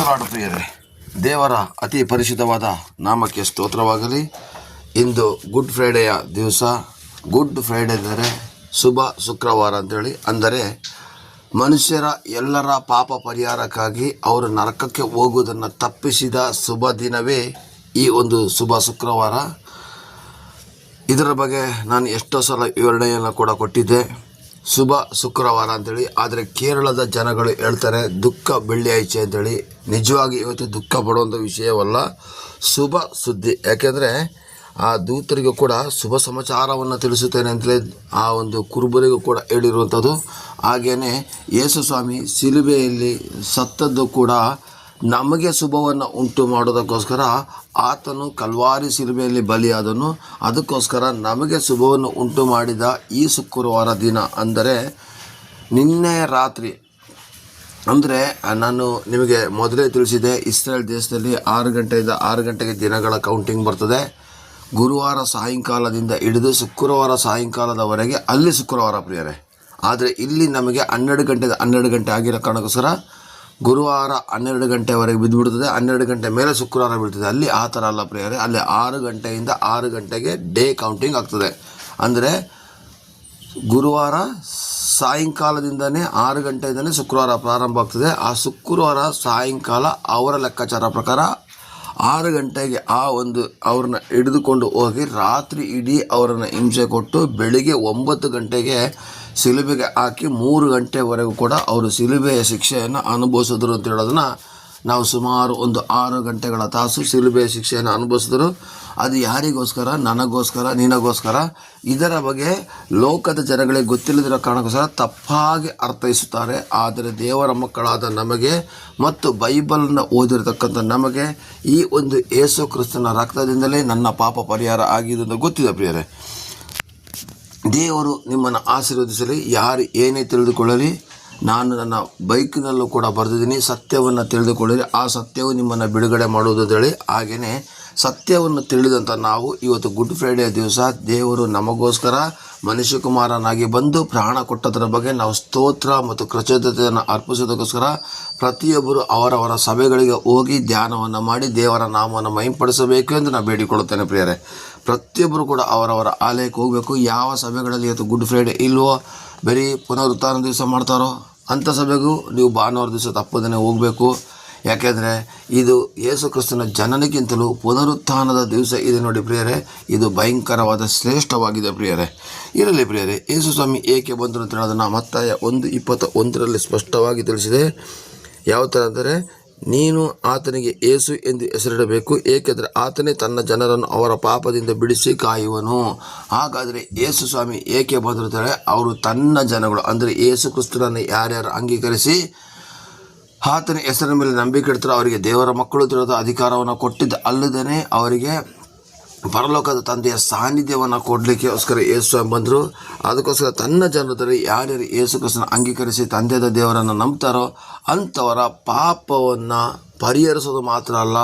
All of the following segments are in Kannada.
ಪ್ರೈಸ್ತಲಾಡು ಪ್ರಿಯರೇ ದೇವರ ಅತಿ ಪರಿಚಿತವಾದ ನಾಮಕ್ಕೆ ಸ್ತೋತ್ರವಾಗಲಿ. ಇಂದು ಗುಡ್ ಫ್ರೈಡೆಯ ದಿವಸ. ಗುಡ್ ಫ್ರೈಡೆ ಅಂದರೆ ಶುಭ ಶುಕ್ರವಾರ ಅಂತೇಳಿ. ಅಂದರೆ ಮನುಷ್ಯರ ಎಲ್ಲರ ಪಾಪ ಪರಿಹಾರಕ್ಕಾಗಿ ಅವರು ನರಕಕ್ಕೆ ಹೋಗುವುದನ್ನು ತಪ್ಪಿಸಿದ ಶುಭ ದಿನವೇ ಈ ಒಂದು ಶುಭ ಶುಕ್ರವಾರ. ಇದರ ಬಗ್ಗೆ ನಾನು ಎಷ್ಟೋ ಸಲ ವಿವರಣೆಯನ್ನು ಕೂಡ ಕೊಟ್ಟಿದ್ದೆ. ಶುಭ ಶುಕ್ರವಾರ ಅಂತೇಳಿ. ಆದರೆ ಕೇರಳದ ಜನಗಳು ಹೇಳ್ತಾರೆ, ದುಃಖ ಬೆಳ್ಳಿ ಆಯ್ಚೆ ಅಂತೇಳಿ. ನಿಜವಾಗಿ ಇವತ್ತು ದುಃಖ ಪಡುವಂಥ ವಿಷಯವಲ್ಲ, ಶುಭ ಸುದ್ದಿ. ಯಾಕೆಂದರೆ ಆ ದೂತರಿಗೂ ಕೂಡ ಶುಭ ಸಮಾಚಾರವನ್ನು ತಿಳಿಸುತ್ತೇನೆ ಅಂತಲೇ ಆ ಒಂದು ಕುರುಬರಿಗೂ ಕೂಡ ಹೇಳಿರುವಂಥದ್ದು ಹಾಗೆಯೇ ಯೇಸು ಸ್ವಾಮಿ ಸಿಲುಬೆಯಲ್ಲಿ ಸತ್ತದ್ದು ಕೂಡ ನಮಗೆ ಶುಭವನ್ನು ಉಂಟು ಮಾಡೋದಕ್ಕೋಸ್ಕರ ಆತನು ಕಲ್ವಾರಿ ಸಿಲುಬೆಯಲ್ಲಿ ಬಲಿಯಾದನು. ಅದಕ್ಕೋಸ್ಕರ ನಮಗೆ ಶುಭವನ್ನು ಉಂಟು ಮಾಡಿದ ಈ ಶುಕ್ರವಾರ ದಿನ ಅಂದರೆ ನಿನ್ನೆ ರಾತ್ರಿ. ಅಂದರೆ ನಾನು ನಿಮಗೆ ಮೊದಲೇ ತಿಳಿಸಿದೆ, ಇಸ್ರೇಲ್ ದೇಶದಲ್ಲಿ ಆರು ಗಂಟೆಯಿಂದ ಆರು ಗಂಟೆಗೆ ದಿನಗಳ ಕೌಂಟಿಂಗ್ ಬರ್ತದೆ. ಗುರುವಾರ ಸಾಯಂಕಾಲದಿಂದ ಹಿಡಿದು ಶುಕ್ರವಾರ ಸಾಯಂಕಾಲದವರೆಗೆ ಅಲ್ಲಿ ಶುಕ್ರವಾರ ಪ್ರಿಯರೇ. ಆದರೆ ಇಲ್ಲಿ ನಮಗೆ ಹನ್ನೆರಡು ಗಂಟೆ ಹನ್ನೆರಡು ಗಂಟೆ ಆಗಿರೋ ಕಾರಣಕ್ಕೋಸ್ಕರ ಗುರುವಾರ ಹನ್ನೆರಡು ಗಂಟೆವರೆಗೆ ಬಿದ್ದುಬಿಡ್ತದೆ. ಹನ್ನೆರಡು ಗಂಟೆ ಮೇಲೆ ಶುಕ್ರವಾರ ಬಿಡ್ತದೆ ಅಲ್ಲಿ ಆ ಥರ ಅಲ್ಲ ಪ್ರಿಯರೇ. ಅಲ್ಲಿ ಆರು ಗಂಟೆಯಿಂದ ಆರು ಗಂಟೆಗೆ ಡೇ ಕೌಂಟಿಂಗ್ ಆಗ್ತದೆ. ಅಂದರೆ ಗುರುವಾರ ಸಾಯಂಕಾಲದಿಂದನೇ ಆರು ಗಂಟೆಯಿಂದನೇ ಶುಕ್ರವಾರ ಪ್ರಾರಂಭ ಆಗ್ತದೆ. ಆ ಶುಕ್ರವಾರ ಸಾಯಂಕಾಲ ಅವರ ಲೆಕ್ಕಾಚಾರ ಪ್ರಕಾರ ಆರು ಗಂಟೆಗೆ ಆ ಒಂದು ಅವ್ರನ್ನ ಹಿಡಿದುಕೊಂಡು ಹೋಗಿ ರಾತ್ರಿ ಇಡೀ ಅವರನ್ನು ಹಿಂಸೆ ಕೊಟ್ಟು ಬೆಳಿಗ್ಗೆ ಒಂಬತ್ತು ಗಂಟೆಗೆ ಸಿಲುಬೆಗೆ ಹಾಕಿ ಮೂರು ಗಂಟೆವರೆಗೂ ಕೂಡ ಅವರು ಸಿಲುಬೆಯ ಶಿಕ್ಷೆಯನ್ನು ಅನುಭವಿಸಿದ್ರು ಅಂತ ಹೇಳೋದನ್ನ ನಾವು ಸುಮಾರು ಒಂದು ಆರು ಗಂಟೆಗಳ ತಾಸು ಸಿಲುಬೆಯ ಶಿಕ್ಷೆಯನ್ನು ಅನುಭವಿಸಿದ್ರು. ಅದು ಯಾರಿಗೋಸ್ಕರ? ನನಗೋಸ್ಕರ? ನಿನಗೋಸ್ಕರ? ಇದರ ಬಗ್ಗೆ ಲೋಕದ ಜನಗಳಿಗೆ ಗೊತ್ತಿಲ್ಲದಿರೋ ಕಾರಣಕ್ಕೋಸ್ಕರ ತಪ್ಪಾಗಿ ಅರ್ಥೈಸುತ್ತಾರೆ. ಆದರೆ ದೇವರ ಮಕ್ಕಳಾದ ನಮಗೆ ಮತ್ತು ಬೈಬಲನ್ನು ಓದಿರತಕ್ಕಂಥ ನಮಗೆ ಈ ಒಂದು ಯೇಸು ಕ್ರಿಸ್ತನ ರಕ್ತದಿಂದಲೇ ನನ್ನ ಪಾಪ ಪರಿಹಾರ ಆಗಿದೆ ಅಂತ ಗೊತ್ತಿದೆ ಪ್ರಿಯರೇ. ದೇವರು ನಿಮ್ಮನ್ನು ಆಶೀರ್ವದಿಸಲಿ, ಯಾರು ಏನೇ ತಿಳಿದುಕೊಳ್ಳಲಿ, ನಾನು ನನ್ನ ಬೈಕ್ನಲ್ಲೂ ಕೂಡ ಬರೆದಿದ್ದೀನಿ, ಸತ್ಯವನ್ನು ತಿಳಿದುಕೊಳ್ಳಲಿ, ಆ ಸತ್ಯವು ನಿಮ್ಮನ್ನು ಬಿಡುಗಡೆ ಮಾಡುವುದು ಹೇಳಿ. ಹಾಗೆಯೇ ಸತ್ಯವನ್ನು ತಿಳಿದಂಥ ನಾವು ಇವತ್ತು ಗುಡ್ ಫ್ರೈಡೇ ದಿವಸ ದೇವರು ನಮಗೋಸ್ಕರ ಮನುಷ್ಯಕುಮಾರನಾಗಿ ಬಂದು ಪ್ರಾಣ ಕೊಟ್ಟದರ ಬಗ್ಗೆ ನಾವು ಸ್ತೋತ್ರ ಮತ್ತು ಕೃತಜ್ಞತೆಯನ್ನು ಅರ್ಪಿಸೋದಕ್ಕೋಸ್ಕರ ಪ್ರತಿಯೊಬ್ಬರು ಅವರವರ ಸಭೆಗಳಿಗೆ ಹೋಗಿ ಧ್ಯಾನವನ್ನು ಮಾಡಿ ದೇವರ ನಾಮವನ್ನು ಮೈಂಪಡಿಸಬೇಕು ಎಂದು ನಾನು ಬೇಡಿಕೊಳ್ಳುತ್ತೇನೆ ಪ್ರಿಯರೇ. ಪ್ರತಿಯೊಬ್ಬರು ಕೂಡ ಅವರವರ ಆಲಯಕ್ಕೆ ಹೋಗಬೇಕು. ಯಾವ ಸಭೆಗಳಲ್ಲಿ ಇವತ್ತು ಗುಡ್ ಫ್ರೈಡೆ ಇಲ್ವೋ, ಬರೀ ಪುನರುತ್ಥಾನ ದಿವಸ ಮಾಡ್ತಾರೋ ಅಂಥ ಸಭೆಗೂ ನೀವು ಭಾನುವಾರ ದಿವಸ ತಪ್ಪದೇ ಹೋಗಬೇಕು. ಯಾಕೆಂದರೆ ಇದು ಯೇಸು ಕ್ರಿಸ್ತನ ಜನನಕ್ಕಿಂತಲೂ ಪುನರುತ್ಥಾನದ ದಿವಸ ಇದೆ ನೋಡಿ ಪ್ರಿಯರೇ. ಇದು ಭಯಂಕರವಾದ ಶ್ರೇಷ್ಠವಾಗಿದೆ ಪ್ರಿಯರೇ. ಇರಲಿ ಪ್ರಿಯರೇ, ಯೇಸು ಸ್ವಾಮಿ ಏಕೆ ಬಂದರು ಅಂತ ಹೇಳೋದನ್ನು ಮತ್ತಾಯ ಒಂದು ಇಪ್ಪತ್ತ ಒಂದರಲ್ಲಿ ಸ್ಪಷ್ಟವಾಗಿ ತಿಳಿಸಿದೆ. ಯಾವ ಥರ ಅಂದರೆ ನೀನು ಆತನಿಗೆ ಏಸು ಎಂದು ಹೆಸರಿಡಬೇಕು, ಏಕೆಂದರೆ ಆತನೇ ತನ್ನ ಜನರನ್ನು ಅವರ ಪಾಪದಿಂದ ಬಿಡಿಸಿ ಕಾಯುವನು. ಹಾಗಾದರೆ ಏಸು ಸ್ವಾಮಿ ಏಕೆ ಬಂದಿರ್ತಾರೆ ಅವರು ತನ್ನ ಜನಗಳು, ಅಂದರೆ ಏಸು ಕ್ರಿಸ್ತನನ್ನು ಯಾರ್ಯಾರು ಅಂಗೀಕರಿಸಿ ಆತನ ಹೆಸರಿನ ಮೇಲೆ ನಂಬಿಕೆ ಇಡ್ತಾರೋ, ಅವರಿಗೆ ದೇವರ ಮಕ್ಕಳು ತಿಳಿದ ಅಧಿಕಾರವನ್ನು ಕೊಟ್ಟಿದ್ದ ಅಲ್ಲದೇ ಅವರಿಗೆ ಪರಲೋಕದ ತಂದೆಯ ಸಾನ್ನಿಧ್ಯವನ್ನು ಕೊಡಲಿಕ್ಕೋಸ್ಕರ ಯೇಸು ಬಂದರು. ಅದಕ್ಕೋಸ್ಕರ ತನ್ನ ಜನರಲ್ಲಿ ಯಾರ್ಯಾರು ಯೇಸು ಕ್ರಿಸ್ತನ ಅಂಗೀಕರಿಸಿ ತಂದೆಯ ದೇವರನ್ನು ನಂಬ್ತಾರೋ ಅಂಥವರ ಪಾಪವನ್ನು ಪರಿಹರಿಸೋದು ಮಾತ್ರ ಅಲ್ಲ,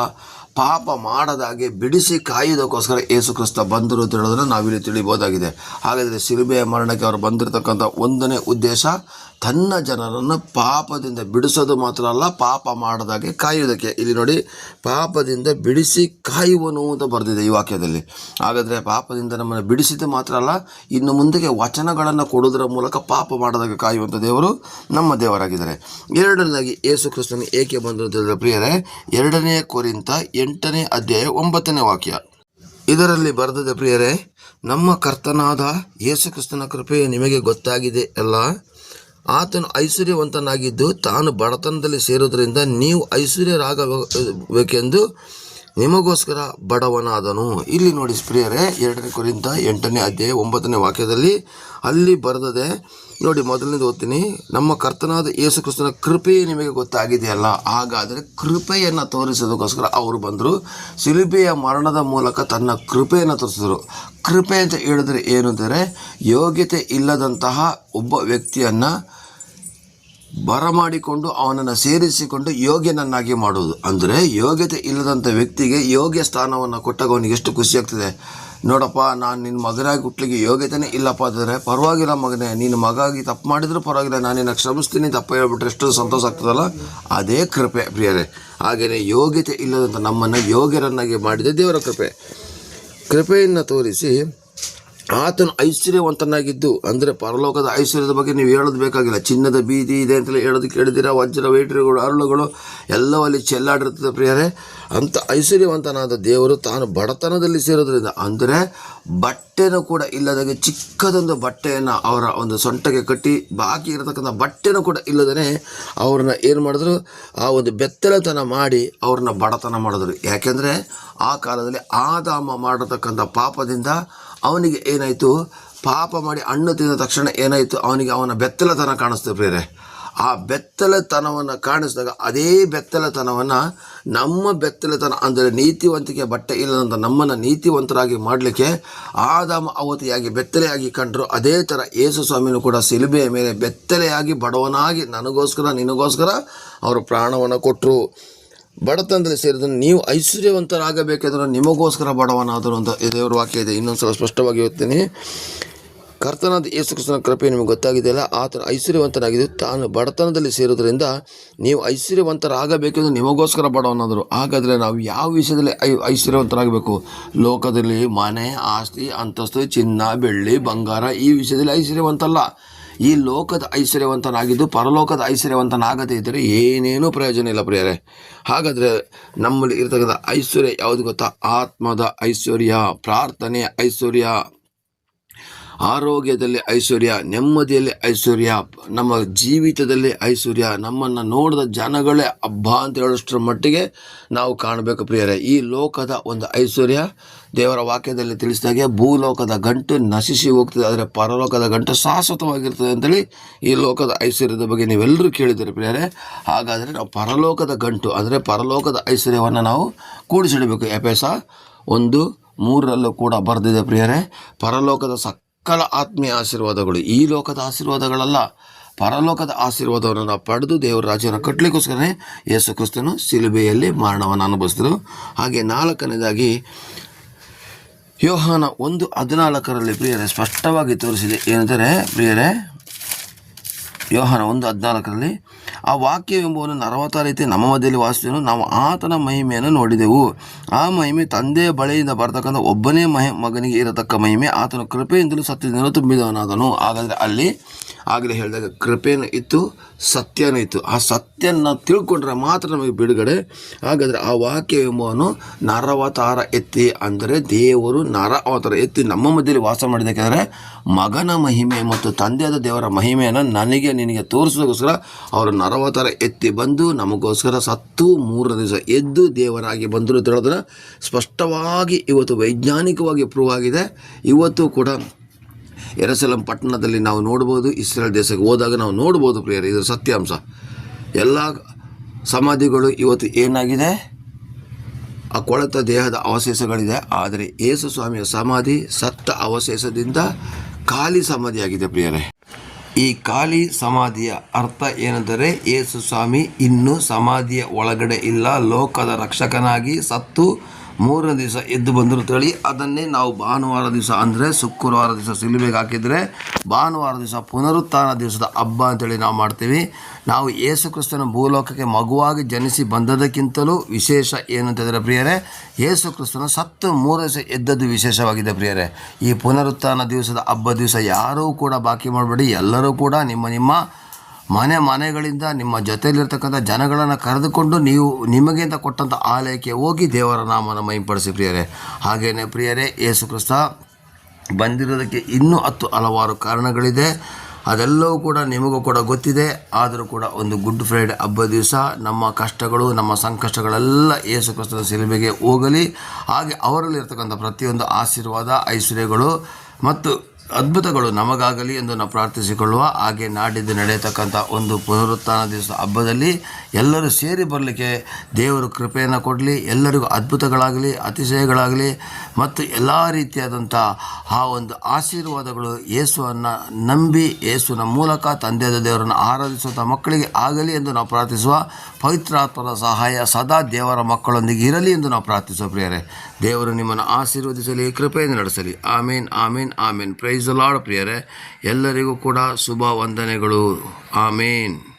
ಪಾಪ ಮಾಡದಾಗೆ ಬಿಡಿಸಿ ಕಾಯುವುದಕ್ಕೋಸ್ಕರ ಯೇಸು ಕ್ರಿಸ್ತ ಬಂದರು ಅಂತ ಹೇಳೋದನ್ನು ನಾವಿಲ್ಲಿ ತಿಳಿಬೋದಾಗಿದೆ ಹಾಗಾದರೆ ಸಿಲುಬೆಯ ಮರಣಕ್ಕೆ ಅವರು ಬಂದಿರತಕ್ಕಂಥ ಒಂದನೇ ಉದ್ದೇಶ ತನ್ನ ಜನರನ್ನು ಪಾಪದಿಂದ ಬಿಡಿಸೋದು ಮಾತ್ರ ಅಲ್ಲ, ಪಾಪ ಮಾಡದಾಗೆ ಕಾಯುವುದಕ್ಕೆ. ಇಲ್ಲಿ ನೋಡಿ, ಪಾಪದಿಂದ ಬಿಡಿಸಿ ಕಾಯುವನು ಅಂತ ಬರೆದಿದೆ ಈ ವಾಕ್ಯದಲ್ಲಿ. ಹಾಗಾದರೆ ಪಾಪದಿಂದ ನಮ್ಮನ್ನು ಬಿಡಿಸಿದ್ದು ಮಾತ್ರ ಅಲ್ಲ, ಇನ್ನು ಮುಂದಕ್ಕೆ ವಚನಗಳನ್ನು ಕೊಡೋದರ ಮೂಲಕ ಪಾಪ ಮಾಡದಾಗೆ ಕಾಯುವಂಥ ದೇವರು ನಮ್ಮ ದೇವರಾಗಿದ್ದಾರೆ. ಎರಡನೇದಾಗಿ, ಯೇಸು ಕ್ರಿಸ್ತನು ಏಕೆ ಬಂದರು ಪ್ರಿಯರೇ, ಎರಡನೇ ಕೊರಿಂತ ಎಂಟನೇ ಅಧ್ಯಾಯ ಒಂಬತ್ತನೇ ವಾಕ್ಯ. ಇದರಲ್ಲಿ ಬರೆದಿದೆ, ಪ್ರಿಯರೇ, ನಮ್ಮ ಕರ್ತನಾದ ಯೇಸು ಕ್ರಿಸ್ತನ ಕೃಪೆ ನಿಮಗೆ ಗೊತ್ತಾಗಿದೆ ಅಲ್ಲ? ಆತನು ಐಶ್ವರ್ಯವಂತನಾಗಿದ್ದು ತಾನು ಬಡತನದಲ್ಲಿ ಸೇರೋದ್ರಿಂದ ನೀವು ಐಶ್ವರ್ಯರಾಗಬೇಕೆಂದು ನಿಮಗೋಸ್ಕರ ಬಡವನಾದನು. ಇಲ್ಲಿ ನೋಡಿ ಪ್ರಿಯರೇ ಎರಡನೇ ಕುರಿತ ಎಂಟನೇ ಅಧ್ಯಾಯ ಒಂಬತ್ತನೇ ವಾಕ್ಯದಲ್ಲಿ ಅಲ್ಲಿ ಬರೆದದೆ, ನೋಡಿ ಮೊದಲನೇದು ಓದ್ತೀನಿ, ನಮ್ಮ ಕರ್ತನಾದ ಯೇಸು ಕ್ರಿಸ್ತನ ಕೃಪೆಯೇ ನಿಮಗೆ ಗೊತ್ತಾಗಿದೆಯಲ್ಲ. ಹಾಗಾದರೆ ಕೃಪೆಯನ್ನು ತೋರಿಸೋದಕ್ಕೋಸ್ಕರ ಅವರು ಬಂದರು. ಸಿಲುಬೆಯ ಮರಣದ ಮೂಲಕ ತನ್ನ ಕೃಪೆಯನ್ನು ತೋರಿಸಿದರು. ಕೃಪೆ ಅಂತ ಹೇಳಿದ್ರೆ ಏನು ಅಂದರೆ, ಯೋಗ್ಯತೆ ಇಲ್ಲದಂತಹ ಒಬ್ಬ ವ್ಯಕ್ತಿಯನ್ನು ಬರಮಾಡಿಕೊಂಡು ಅವನನ್ನು ಸೇರಿಸಿಕೊಂಡು ಯೋಗ್ಯನನ್ನಾಗಿ ಮಾಡುವುದು. ಅಂದರೆ ಯೋಗ್ಯತೆ ಇಲ್ಲದಂಥ ವ್ಯಕ್ತಿಗೆ ಯೋಗ್ಯ ಸ್ಥಾನವನ್ನು ಕೊಟ್ಟಾಗ ಅವನಿಗೆ ಎಷ್ಟು ಖುಷಿ ಆಗ್ತದೆ. ನೋಡಪ್ಪ, ನಾನು ನಿನ್ನ ಮಗನಾಗಿ ಹುಟ್ಲಿಕ್ಕೆ ಯೋಗ್ಯತೆನೇ ಇಲ್ಲಪ್ಪ ಅಂದರೆ ಪರವಾಗಿಲ್ಲ ಮಗನೇ, ನೀನು ಮಗಾಗಿ ತಪ್ಪು ಮಾಡಿದರೂ ಪರವಾಗಿಲ್ಲ, ನಾನು ನಿನ್ನ ಕ್ಷಮಿಸ್ತೀನಿ ತಪ್ಪು ಹೇಳ್ಬಿಟ್ರೆ ಎಷ್ಟು ಸಂತೋಷ ಆಗ್ತದಲ್ಲ? ಅದೇ ಕೃಪೆ ಪ್ರಿಯರೇ. ಹಾಗೆಯೇ ಯೋಗ್ಯತೆ ಇಲ್ಲದಂಥ ನಮ್ಮನ್ನು ಯೋಗ್ಯರನ್ನಾಗಿ ಮಾಡಿದೆ ದೇವರ ಕೃಪೆ. ಕೃಪೆಯನ್ನು ತೋರಿಸಿ ಆತನು ಐಶ್ವರ್ಯವಂತನಾಗಿದ್ದು, ಅಂದರೆ ಪರಲೋಕದ ಐಶ್ವರ್ಯದ ಬಗ್ಗೆ ನೀವು ಹೇಳೋದು ಬೇಕಾಗಿಲ್ಲ. ಚಿನ್ನದ ಬೀದಿ ಇದೆ ಅಂತಲೇ ಹೇಳೋದು ಕೇಳಿದಿರ ವಜ್ರ ವೈಟ್ರಿಗಳು, ಅರಳುಗಳು ಎಲ್ಲವೂ ಅಲ್ಲಿ ಚೆಲ್ಲಾಡಿರ್ತದೆ ಪ್ರಿಯರೇ. ಅಂಥ ಐಶ್ವರ್ಯವಂತನಾದ ದೇವರು ತಾನು ಬಡತನದಲ್ಲಿ ಸೇರೋದ್ರಿಂದ, ಅಂದರೆ ಬಟ್ಟೆನೂ ಕೂಡ ಇಲ್ಲದಾಗೆ ಚಿಕ್ಕದೊಂದು ಬಟ್ಟೆಯನ್ನು ಅವರ ಒಂದು ಸೊಂಟಕ್ಕೆ ಕಟ್ಟಿ, ಬಾಕಿ ಇರತಕ್ಕಂಥ ಬಟ್ಟೆನೂ ಕೂಡ ಇಲ್ಲದೇ ಅವ್ರನ್ನ ಏನು ಮಾಡಿದ್ರು? ಆ ಒಂದು ಬೆತ್ತಲೆತನ ಮಾಡಿ ಅವ್ರನ್ನ ಬಡತನ ಮಾಡಿದ್ರು. ಯಾಕೆಂದರೆ ಆ ಕಾಲದಲ್ಲಿ ಆದಾಮ ಮಾಡಿರ್ತಕ್ಕಂಥ ಪಾಪದಿಂದ ಅವನಿಗೆ ಏನಾಯಿತು? ಪಾಪ ಮಾಡಿ ಹಣ್ಣು ತಿಂದ ತಕ್ಷಣ ಏನಾಯಿತು? ಅವನಿಗೆ ಅವನ ಬೆತ್ತಲತನ ಕಾಣಿಸ್ತು ಪ್ರೇರೆ ಆ ಬೆತ್ತಲೆತನವನ್ನು ಕಾಣಿಸಿದಾಗ ಅದೇ ಬೆತ್ತಲೆತನವನ್ನು ನಮ್ಮ ಬೆತ್ತಲೆತನ ಅಂದರೆ ನೀತಿವಂತಿಕೆ ಬಟ್ಟೆ ಇಲ್ಲದಂತ ನಮ್ಮನ್ನು ನೀತಿವಂತರಾಗಿ ಮಾಡಲಿಕ್ಕೆ ಆದಾಮ ಅವತಿಯಾಗಿ ಬೆತ್ತಲೆಯಾಗಿ ಕಂಡರು. ಅದೇ ಥರ ಯೇಸು ಸ್ವಾಮಿನೂ ಕೂಡ ಸಿಲುಬೆಯ ಮೇಲೆ ಬೆತ್ತಲೆಯಾಗಿ ಬಡವನಾಗಿ ನನಗೋಸ್ಕರ ನಿನಗೋಸ್ಕರ ಅವರು ಪ್ರಾಣವನ್ನು ಕೊಟ್ಟರು ಬಡತನದಲ್ಲಿ ಸೇರಿದ್ರೆ ನೀವು ಐಶ್ವರ್ಯವಂತರಾಗಬೇಕಾದ್ರೆ ನಿಮಗೋಸ್ಕರ ಬಡವನಾದರು ಅಂತ ದೇವರ ವಾಕ್ಯ ಇದೆ. ಇನ್ನೊಂದು ಸಲ ಸ್ಪಷ್ಟವಾಗಿ ಹೇಳ್ತೀನಿ. ಕರ್ತನಾದ ಯೇಸು ಕೃಷ್ಣನ ಕೃಪೆ ನಿಮಗೆ ಗೊತ್ತಾಗಿದೆಯಲ್ಲ ಆತನ ಐಶ್ವರ್ಯವಂತನಾಗಿದ್ದು ತಾನು ಬಡತನದಲ್ಲಿ ಸೇರೋದ್ರಿಂದ ನೀವು ಐಶ್ವರ್ಯವಂತರಾಗಬೇಕೆಂದು ನಿಮಗೋಸ್ಕರ ಬಡವನಾದರು. ಹಾಗಾದರೆ ನಾವು ಯಾವ ವಿಷಯದಲ್ಲಿ ಐ, ಐಶ್ವರ್ಯವಂತರಾಗಬೇಕು? ಲೋಕದಲ್ಲಿ ಮನೆ, ಆಸ್ತಿ, ಅಂತಸ್ತು, ಚಿನ್ನ, ಬೆಳ್ಳಿ, ಬಂಗಾರ ಈ ವಿಷಯದಲ್ಲಿ ಐಶ್ವರ್ಯವಂತಲ್ಲ ಈ ಲೋಕದ ಐಶ್ವರ್ಯವಂತನಾಗಿದ್ದು ಪರಲೋಕದ ಐಶ್ವರ್ಯವಂತನಾಗದೇ ಇದ್ದರೆ ಏನೇನೂ ಪ್ರಯೋಜನ ಇಲ್ಲ ಪ್ರಿಯರೇ. ಹಾಗಾದರೆ ನಮ್ಮಲ್ಲಿ ಇರತಕ್ಕಂಥ ಐಶ್ವರ್ಯ ಯಾವುದು ಗೊತ್ತಾ? ಆತ್ಮದ ಐಶ್ವರ್ಯ, ಪ್ರಾರ್ಥನೆಯ ಐಶ್ವರ್ಯ, ಆರೋಗ್ಯದಲ್ಲಿ ಐಶ್ವರ್ಯ, ನೆಮ್ಮದಿಯಲ್ಲಿ ಐಶ್ವರ್ಯ, ನಮ್ಮ ಜೀವಿತದಲ್ಲಿ ಐಶ್ವರ್ಯ, ನಮ್ಮನ್ನು ನೋಡಿದ ಜನಗಳೇ ಹಬ್ಬ ಅಂತ ಹೇಳೋಷ್ಟರ ಮಟ್ಟಿಗೆ ನಾವು ಕಾಣಬೇಕು ಪ್ರಿಯರೇ. ಈ ಲೋಕದ ಒಂದು ಐಶ್ವರ್ಯ ದೇವರ ವಾಕ್ಯದಲ್ಲಿ ತಿಳಿಸಿದಾಗೆ, ಭೂಲೋಕದ ಗಂಟು ನಶಿಸಿ ಹೋಗ್ತದೆ, ಆದರೆ ಪರಲೋಕದ ಗಂಟು ಶಾಶ್ವತವಾಗಿರ್ತದೆ ಅಂತೇಳಿ ಈ ಲೋಕದ ಐಶ್ವರ್ಯದ ಬಗ್ಗೆ ನೀವೆಲ್ಲರೂ ಕೇಳಿದ್ದೀರಿ ಪ್ರಿಯರೇ. ಹಾಗಾದರೆ ನಾವು ಪರಲೋಕದ ಗಂಟು, ಅಂದರೆ ಪರಲೋಕದ ಐಶ್ವರ್ಯವನ್ನು ನಾವು ಕೂಡಿಸಿಡಬೇಕು. ಎಪೇಸ ಒಂದು ಮೂರರಲ್ಲೂ ಕೂಡ ಬರೆದಿದೆ ಪ್ರಿಯರೇ, ಪರಲೋಕದ ಸಕಲ ಆತ್ಮೀಯ ಆಶೀರ್ವಾದಗಳು. ಈ ಲೋಕದ ಆಶೀರ್ವಾದಗಳಲ್ಲ, ಪರಲೋಕದ ಆಶೀರ್ವಾದವನ್ನು ನಾವು ಪಡೆದು ದೇವರ ರಾಜ್ಯವನ್ನು ಕಟ್ಟಲಿಕ್ಕೋಸ್ಕರನೇ ಯೇಸು ಕ್ರಿಸ್ತನು ಸಿಲುಬೆಯಲ್ಲಿ ಮರಣವನ್ನು ಅನುಭವಿಸಿದರು. ಹಾಗೆ ನಾಲ್ಕನೇದಾಗಿ ಯೋಹಾನ ಒಂದು ಹದಿನಾಲ್ಕರಲ್ಲಿ ಪ್ರಿಯರೇ, ಸ್ಪಷ್ಟವಾಗಿ ತೋರಿಸಿದೆ ಏನೆಂದರೆ, ಪ್ರಿಯರೇ, ಯೋಹಾನ ಒಂದು ಹದಿನಾಲ್ಕರಲ್ಲಿ, ಆ ವಾಕ್ಯವೆಂಬುವನು ನರವತ್ತ ರೀತಿ ನಮ್ಮ ಮಧ್ಯದಲ್ಲಿ ವಾಸಿಸುವನು, ನಾವು ಆತನ ಮಹಿಮೆಯನ್ನು ನೋಡಿದೆವು. ಆ ಮಹಿಮೆ ತಂದೆಯ ಬಳಿಯಿಂದ ಬರತಕ್ಕಂಥ ಒಬ್ಬನೇ ಮಹಿ ಮಗನಿಗೆ ಇರತಕ್ಕ ಮಹಿಮೆ, ಆತನ ಕೃಪೆಯಿಂದಲೂ ಸತ್ಯದಿಂದಲೂ ತುಂಬಿದವನಾದನು. ಹಾಗಾದರೆ ಅಲ್ಲಿ ಆಗಲೇ ಹೇಳಿದಾಗ ಕೃಪೆನೂ ಇತ್ತು, ಸತ್ಯನೂ ಇತ್ತು. ಆ ಸತ್ಯನ ತಿಳ್ಕೊಂಡ್ರೆ ಮಾತ್ರ ನಮಗೆ ಬಿಡುಗಡೆ. ಹಾಗಾದರೆ ಆ ವಾಕ್ಯ ಎಂಬುವನು ನರವತಾರ ಎತ್ತಿ ಅಂದರೆ ದೇವರು ನರ ಅವತಾರ ಎತ್ತಿ ನಮ್ಮ ಮಧ್ಯದಲ್ಲಿ ವಾಸ ಮಾಡಿದಕ್ಕೆಂದರೆ ಮಗನ ಮಹಿಮೆ ಮತ್ತು ತಂದೆಯಾದ ದೇವರ ಮಹಿಮೆಯನ್ನು ನನಗೆ ನಿನಗೆ ತೋರಿಸೋದಕ್ಕೋಸ್ಕರ ಅವರು ನರವತಾರ ಎತ್ತಿ ಬಂದು ನಮಗೋಸ್ಕರ ಸತ್ತು ಮೂರನೇ ದಿವಸ ಎದ್ದು ದೇವರಾಗಿ ಬಂದರು ಅಂತ ಸ್ಪಷ್ಟವಾಗಿ ಇವತ್ತು ವೈಜ್ಞಾನಿಕವಾಗಿ ಪ್ರೂವ್ ಆಗಿದೆ. ಇವತ್ತು ಕೂಡ ಎರಸಲಂ ಪಟ್ಟಣದಲ್ಲಿ ನಾವು ನೋಡ್ಬೋದು ಇಸ್ರೇಲ್ ದೇಶಕ್ಕೆ ಹೋದಾಗ ನಾವು ನೋಡ್ಬೋದು ಪ್ರಿಯರೇ ಇದರ ಸತ್ಯಾಂಶ. ಎಲ್ಲ ಸಮಾಧಿಗಳು ಇವತ್ತು ಏನಾಗಿದೆ? ಆ ಕೊಳೆತ ದೇಹದ ಅವಶೇಷಗಳಿದೆ, ಆದರೆ ಯೇಸು ಸ್ವಾಮಿಯ ಸಮಾಧಿ ಸತ್ತ ಅವಶೇಷದಿಂದ ಖಾಲಿ ಸಮಾಧಿಯಾಗಿದೆ ಪ್ರಿಯರೇ. ಈ ಖಾಲಿ ಸಮಾಧಿಯ ಅರ್ಥ ಏನೆಂದರೆ ಯೇಸು ಸ್ವಾಮಿ ಇನ್ನೂ ಸಮಾಧಿಯ ಒಳಗಡೆ ಇಲ್ಲ, ಲೋಕದ ರಕ್ಷಕನಾಗಿ ಸತ್ತು ಮೂರನೇ ದಿವಸ ಎದ್ದು ಬಂದರು ತಳಿ ಅದನ್ನೇ ನಾವು ಭಾನುವಾರ ದಿವಸ ಅಂದರೆ ಶುಕ್ರವಾರ ದಿವಸ ಸಿಲುಬೆಗೆ ಹಾಕಿದರೆ ಭಾನುವಾರ ದಿವಸ ಪುನರುತ್ಥಾನ ದಿವಸದ ಹಬ್ಬ ಅಂತೇಳಿ ನಾವು ಮಾಡ್ತೀವಿ. ನಾವು ಯೇಸುಕ್ರಿಸ್ತನ ಭೂಲೋಕಕ್ಕೆ ಮಗುವಾಗಿ ಜನಿಸಿ ಬಂದದಕ್ಕಿಂತಲೂ ವಿಶೇಷ ಏನು ಅಂತಂದರೆ ಪ್ರಿಯರೇ ಯೇಸುಕ್ರಿಸ್ತನ ಸತ್ತು ಮೂರು ದಿವಸ ಎದ್ದದ್ದು ವಿಶೇಷವಾಗಿದೆ ಪ್ರಿಯರೇ. ಈ ಪುನರುತ್ಥಾನ ದಿವಸದ ಹಬ್ಬ ದಿವಸ ಯಾರೂ ಕೂಡ ಬಾಕಿ ಮಾಡಬೇಡಿ, ಎಲ್ಲರೂ ಕೂಡ ನಿಮ್ಮ ನಿಮ್ಮ ಮನೆ ಮನೆಗಳಿಂದ ನಿಮ್ಮ ಜೊತೆಯಲ್ಲಿರ್ತಕ್ಕಂಥ ಜನಗಳನ್ನು ಕರೆದುಕೊಂಡು ನೀವು ನಿಮಗೆ ಅಂತ ಕೊಟ್ಟಂಥ ಆಲಯಕ್ಕೆ ಹೋಗಿ ದೇವರ ನಾಮನ ಮೈಂಪಡಿಸಿ ಪ್ರಿಯರೇ. ಹಾಗೆಯೇ ಪ್ರಿಯರೇ, ಯೇಸು ಕ್ರಿಸ್ತ ಬಂದಿರೋದಕ್ಕೆ ಇನ್ನೂ ಹತ್ತು ಹಲವಾರು ಕಾರಣಗಳಿದೆ. ಅದೆಲ್ಲವೂ ಕೂಡ ನಿಮಗೂ ಕೂಡ ಗೊತ್ತಿದೆ. ಆದರೂ ಕೂಡ ಒಂದು ಗುಡ್ ಫ್ರೈಡೆ ಹಬ್ಬ ದಿವಸ ನಮ್ಮ ಕಷ್ಟಗಳು, ನಮ್ಮ ಸಂಕಷ್ಟಗಳೆಲ್ಲ ಯೇಸು ಕ್ರಿಸ್ತನ ಸಿಲುಬೆಗೆ ಹೋಗಲಿ. ಹಾಗೆ ಅವರಲ್ಲಿ ಇರ್ತಕ್ಕಂಥ ಪ್ರತಿಯೊಂದು ಆಶೀರ್ವಾದ, ಐಶ್ವರ್ಯಗಳು ಮತ್ತು ಅದ್ಭುತಗಳು ನಮಗಾಗಲಿ ಎಂದು ನಾವು ಪ್ರಾರ್ಥಿಸಿಕೊಳ್ಳುವ ಹಾಗೆ ನಾಡಿದ್ದು ನಡೆಯತಕ್ಕಂಥ ಒಂದು ಪುನರುತ್ಥಾನ ದಿವಸ ಹಬ್ಬದಲ್ಲಿ ಎಲ್ಲರೂ ಸೇರಿ ಬರಲಿಕ್ಕೆ ದೇವರು ಕೃಪೆಯನ್ನು ಕೊಡಲಿ, ಎಲ್ಲರಿಗೂ ಅದ್ಭುತಗಳಾಗಲಿ, ಅತಿಶಯಗಳಾಗಲಿ ಮತ್ತು ಎಲ್ಲ ರೀತಿಯಾದಂಥ ಆ ಒಂದು ಆಶೀರ್ವಾದಗಳು ಯೇಸುವನ್ನು ನಂಬಿ ಯೇಸುವಿನ ಮೂಲಕ ತಂದೆಯಾದ ದೇವರನ್ನು ಆರಾಧಿಸುವಂಥ ಮಕ್ಕಳಿಗೆ ಆಗಲಿ ಎಂದು ನಾವು ಪ್ರಾರ್ಥಿಸುವ ಪವಿತ್ರಾತ್ಮರ ಸಹಾಯ ಸದಾ ದೇವರ ಮಕ್ಕಳೊಂದಿಗೆ ಇರಲಿ ಎಂದು ನಾವು ಪ್ರಾರ್ಥಿಸುವ ಪ್ರಿಯರೇ. ದೇವರು ನಿಮ್ಮನ್ನು ಆಶೀರ್ವದಿಸಲಿ ಕೃಪೆಯನ್ನು ನಡೆಸಲಿ. ಆಮೇನ್ ಆಮೇನ್ ಆಮೇನ್. ಪ್ರೈಸ್ ಲಾಡ್ ಪ್ರಿಯರೇ. ಎಲ್ಲರಿಗೂ ಕೂಡ ಶುಭ ವಂದನೆಗಳು. ಆಮೇನ್.